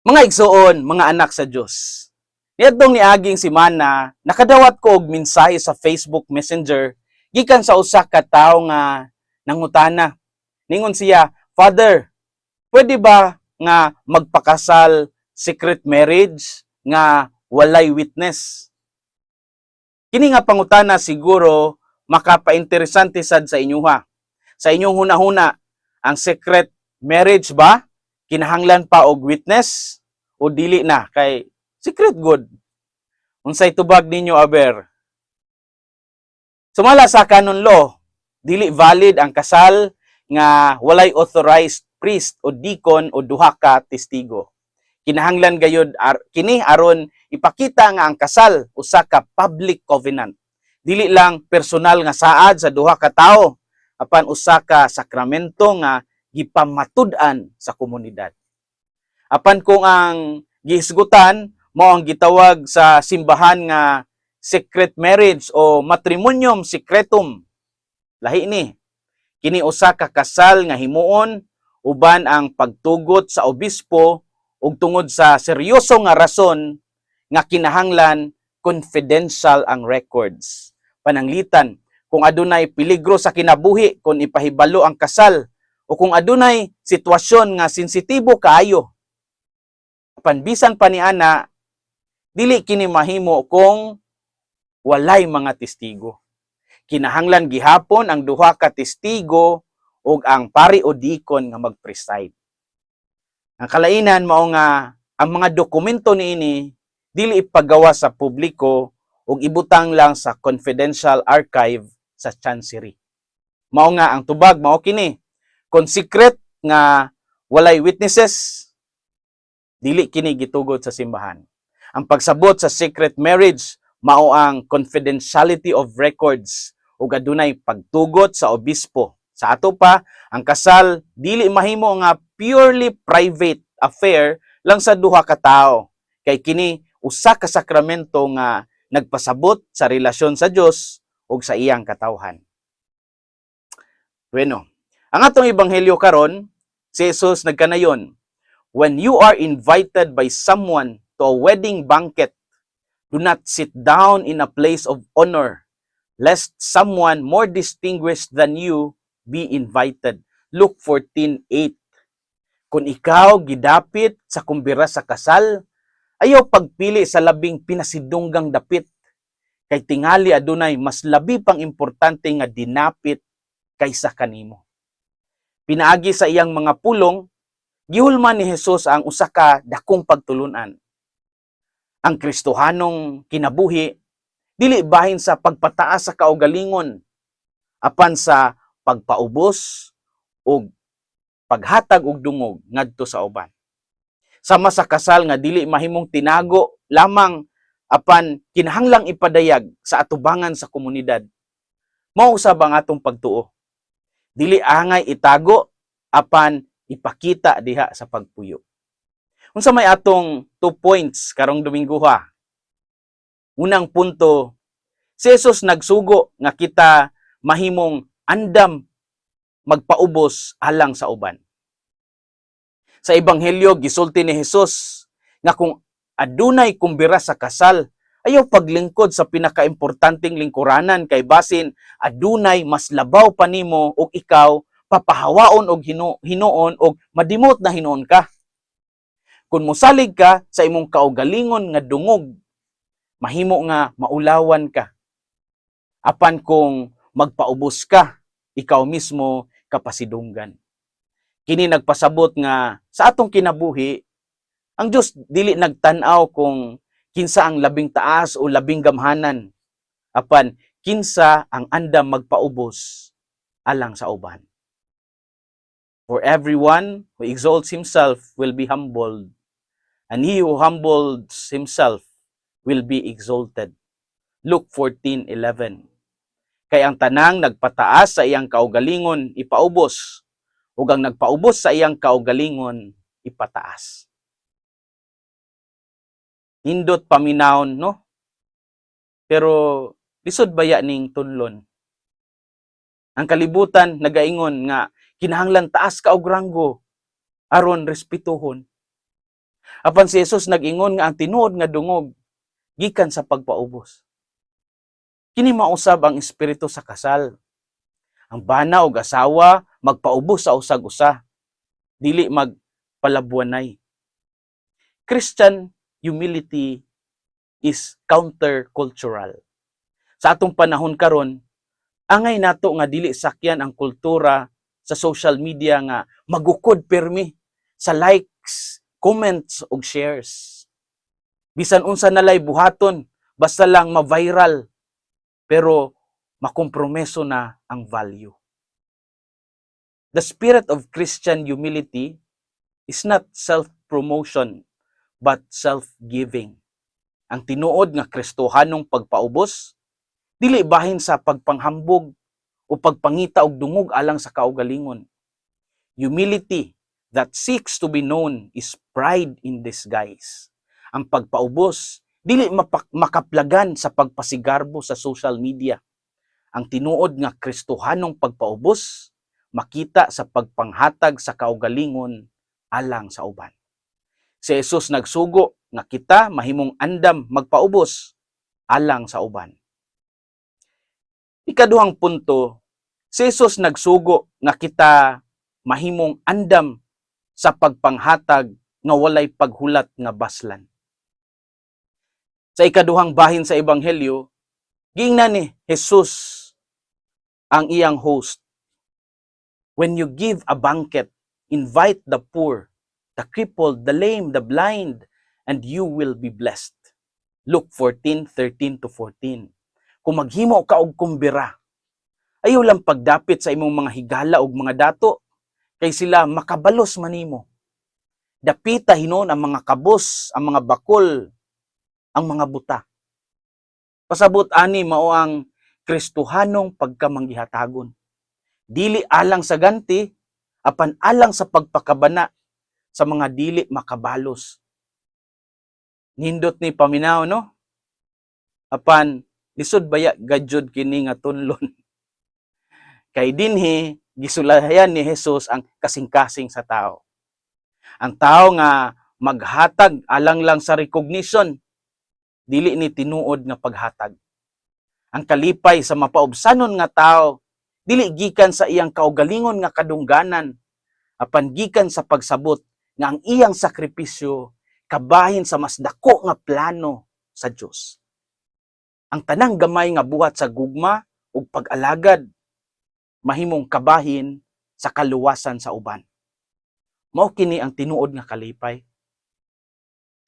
Mga igsoon, mga anak sa Dios. Niadtong niaging si Mana, nakadawat ko og mensahe sa Facebook Messenger gikan sa usa ka tawo nga nangutana. Ningon siya, "Father, pwede ba nga magpakasal secret marriage nga walay witness?" Kini nga pangutana siguro makapainteresante sad sa inyuha. Sa inyong hunahuna, ang secret marriage ba kinahanglan pa og witness o dili na kay secret good. Unsay tubag ninyo aber? Sumala sa canon law, dili valid ang kasal nga walay authorized priest o deacon o duha ka testigo. Kinahanglan gayud ar- kini aron ipakita nga ang kasal usa ka public covenant. Dili lang personal nga saad sa duha ka tawo apan usa ka sakramento nga gipamatud-an sa komunidad. Apan kung ang gihisgutan mao ang gitawag sa simbahan nga secret marriage o matrimonium secretum. Lahi ni. Kini usa ka kasal nga himuon uban ang pagtugot sa obispo ug tungod sa seryoso nga rason nga kinahanglan confidential ang records. Pananglitan kung adunay peligro sa kinabuhi kung ipahibalo ang kasal o kung adunay sitwasyon nga sensitibo kaayo panbisan pa ni ana dili kini mahimo kung walay mga testigo. Kinahanglan gihapon ang duha ka testigo ug ang pari o deacon nga mag-preside. Ang kalainan mao nga ang mga dokumento niini dili ipagawa sa publiko ug ibutang lang sa confidential archive sa chancery. Mao nga ang tubag mao kini kung secret nga walay witnesses dili kini gitugod sa simbahan. Ang pagsabot sa secret marriage mao ang confidentiality of records ug adunay pagtugot sa obispo. Sa ato pa, ang kasal dili mahimo nga purely private affair lang sa duha ka tawo. Kay kini usa ka sakramento nga nagpasabot sa relasyon sa Dios ug sa iyang katawhan. Bueno, ang atong ebanghelyo karon si Jesus nagkanayon when you are invited by someone to a wedding banquet, do not sit down in a place of honor, lest someone more distinguished than you be invited. Luke 14:8. Kung ikaw gidapit sa kumbira sa kasal, ayaw pagpili sa labing pinasidunggang dapit. Kay tingali adunay mas labi pang importante nga dinapit kaysa kanimo. Pinaagi sa iyang mga pulong gihulman ni Jesus ang usa ka dakong pagtulunan. Ang Kristohanong kinabuhi dili bahin sa pagpataas sa kaugalingon apan sa pagpaubos ug paghatag og dungog ngadto sa uban. Sama sa kasal nga dili mahimong tinago lamang apan kinahanglang ipadayag sa atubangan sa komunidad. Mao usab ang atong pagtuo. Dili angay itago apan ipakita diha sa pagpuyo. Unsa may atong two points karong Domingo ha. Unang punto, si Jesus nagsugo nga kita mahimong andam magpaubos alang sa uban. Sa ebanghelyo gisulti ni Jesus nga kung adunay kumbira sa kasal, ayaw paglingkod sa pinakaimportanteng lingkuranan kay basin adunay mas labaw pa nimo ug ikaw papahawaon og hino, hinuon og madimot na hinuon ka. Kung mosalig ka sa imong kaugalingon nga dungog, mahimo nga maulawan ka. Apan kung magpaubos ka, ikaw mismo kapasidunggan. Kini nagpasabot nga sa atong kinabuhi, ang Dios dili nagtan-aw kung kinsa ang labing taas o labing gamhanan. Apan kinsa ang andam magpaubos alang sa uban. For everyone who exalts himself will be humbled, and he who humbles himself will be exalted. Luke 14:11. Kay ang tanang nagpataas sa iyang kaugalingon ipaubos, ug ang nagpaubos sa iyang kaugalingon ipataas. Hindot paminawon, no? Pero lisod baya ning tunlon. Ang kalibutan nagaingon nga kinahanglan taas ka og ranggo aron respetuhon. Apan si Jesus nag-ingon nga ang tinuod nga dungog gikan sa pagpaubos. Kini mausab ang espiritu sa kasal. Ang bana og asawa magpaubos sa usag-usa, dili magpalabuanay. Christian humility is countercultural. Sa atong panahon karon, angay nato nga dili sakyan ang kultura sa social media nga magukod permi sa likes, comments ug shares. Bisan unsa nalay buhaton, basta lang ma-viral pero makompromeso na ang value. The spirit of Christian humility is not self-promotion but self-giving. Ang tinuod nga Kristohanong pagpaubos dili bahin sa pagpanghambog o pagpangita og dungog alang sa kaugalingon. Humility that seeks to be known is pride in disguise. Ang pagpaubos dili makaplagan sa pagpasigarbo sa social media. Ang tinuod nga Kristohanong pagpaubos makita sa pagpanghatag sa kaugalingon alang sa uban. Si Jesus nagsugo nga kita mahimong andam magpaubos alang sa uban. Ikaduhang punto, si Jesus nagsugo nga kita mahimong andam sa pagpanghatag nga walay paghulat nga baslan. Sa ikaduhang bahin sa ebanghelyo, giingnan ni Jesus ang iyang host. When you give a banquet, invite the poor, the crippled, the lame, the blind, and you will be blessed. Luke 14:13 to 14. Kung maghimo ka og kumbira, ayaw lang pagdapit sa imong mga higala og mga dato, kay sila makabalos manimo. Dapita hinon ang mga kabos, ang mga bakol, ang mga buta. Pasabot ani mao ang Kristohanong pagkamanggihatagon. Dili alang sa ganti, apan alang sa pagpakabana sa mga dili makabalos. Nindot ni paminaw no? Apan lisod baya gadjud kini nga tunlon. Kay dinhi gisulayan ni Jesus ang kasing-kasing sa tao. Ang tao nga maghatag alang lang sa recognition dili ni tinuod nga paghatag. Ang kalipay sa mapaubsanon nga tao dili gikan sa iyang kaugalingon nga kadungganan apan gikan sa pagsabot nga ang iyang sakripisyo kabahin sa mas dako nga plano sa Dios. Ang tanang gamay nga buhat sa gugma ug pag-alagad mahimong kabahin sa kaluwasan sa uban. Mao kini ang tinuod nga kalipay.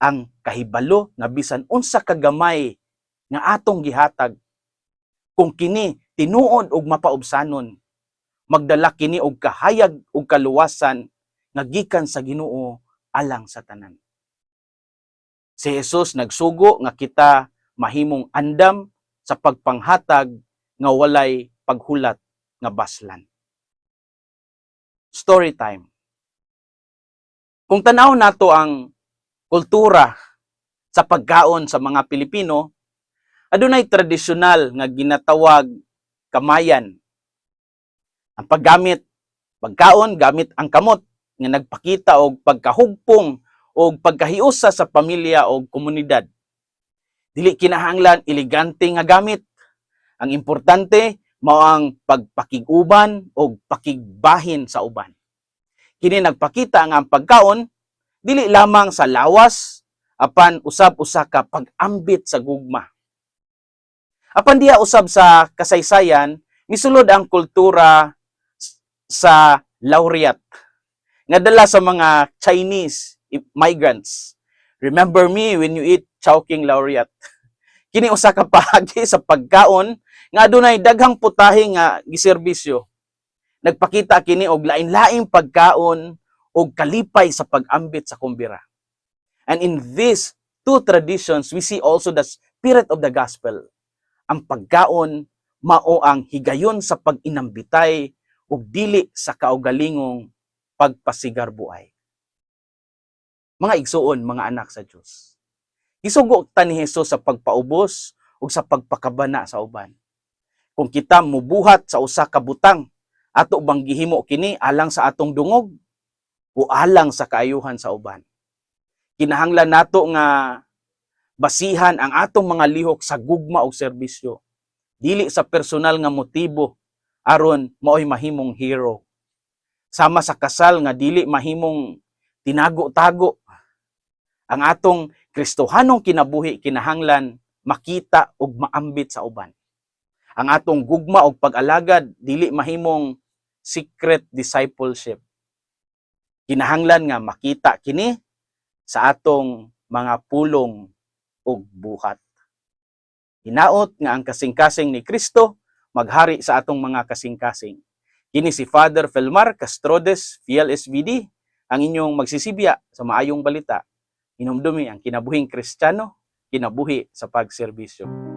Ang kahibalo nga bisan unsa kagamay nga atong gihatag kung kini tinuod og mapaubsanon magdala kini og kahayag ug kaluwasan nga sa Ginoo alang sa tanan. Si Jesus nagsugo nga kita mahimong andam sa pagpanghatag nga walay paghulat nga baslan. Story time. Kung tanaw nato ang kultura sa pagkaon sa mga Pilipino, adunay tradisyonal nga ginatawag kamayan. Ang paggamit pagkaon gamit ang kamot nga nagpakita og pagkahugpong o pagkahiusa sa pamilya o komunidad. Dili kinahanglan elegante nga gamit. Ang importante mao ang pagpakiguban o pakigbahin sa uban. Kini nagpakita nga ang pagkaon dili lamang sa lawas apan usab usa ka pag-ambit sa gugma. Apan diha usab sa kasaysayan misulod ang kultura sa laureate nga dala sa mga Chinese migrants. Remember me when you eat Chowking Laureate. Kini usa ka paagi sa pagkaon nga adunay daghang putahe nga giserbisyo. Nagpakita kini og lain-laing pagkaon og kalipay sa pag-ambit sa kumbira. And in these two traditions, we see also the spirit of the gospel. Ang pagkaon mao ang higayon sa pag-inambitay ug dili sa kaugalingong pagpasigar buhay mga igsuon, mga anak sa Dios. Isugo ta ni Hesus sa pagpaubos ug sa pagpakabana sa uban. Kung kita mubuhat sa usa ka butang, ato bang gihimo kini alang sa atong dungog o alang sa kaayuhan sa uban? kinahanglan nato nga basihan ang atong mga lihok sa gugma og serbisyo dili sa personal nga motibo aron maoy mahimong hero sama sa kasal nga dili mahimong tinago-tago. Ang atong Kristohanong kinabuhi kinahanglan makita ug maambit sa uban. Ang atong gugma og pag-alagad dili mahimong secret discipleship. Kinahanglan nga makita kini sa atong mga pulong ug buhat. Hinaot nga ang kasing-kasing ni Kristo maghari sa atong mga kasing-kasing kini si Father Felmar Castrodes PLSVD ang inyong magsisibya sa maayong balita. Hinumdumi ang kinabuhing Kristiyano kinabuhi sa pagserbisyo